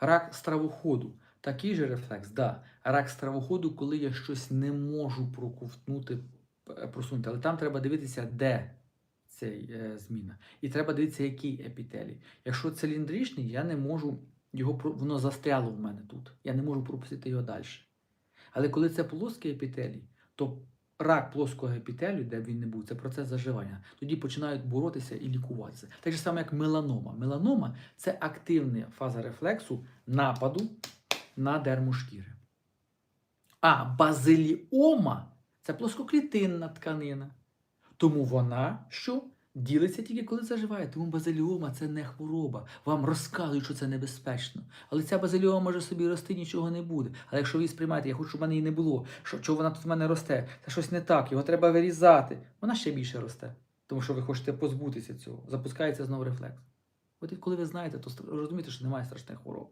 Рак стравоходу. Такий же рефлекс, да. Рак стравоходу, коли я щось не можу проковтнути, е, просунути. Але там треба дивитися, де цей е, зміна. І треба дивитися, який епітелій. Якщо циліндричний, я не можу його воно застряло в мене тут. Я не можу пропустити його далі. Але коли це плоский епітелій, то рак плоского епітелію, де він не був, це процес заживання. Тоді починають боротися і лікуватися. Так же саме, як меланома. Меланома це активна фаза рефлексу нападу на дерму шкіри. А базиліома це плоскоклітинна тканина. Тому вона що? Ділиться тільки коли заживає. Тому базиліома це не хвороба. Вам розказують, що це небезпечно. Але ця базиліома може собі рости, нічого не буде. Але якщо ви її сприймаєте, я хочу, щоб в мене її не було. Що, чого вона тут в мене росте? Це щось не так, його треба вирізати. Вона ще більше росте. Тому що ви хочете позбутися цього. Запускається знову рефлекс. От і коли ви знаєте, то розумієте, що немає страшних хвороб.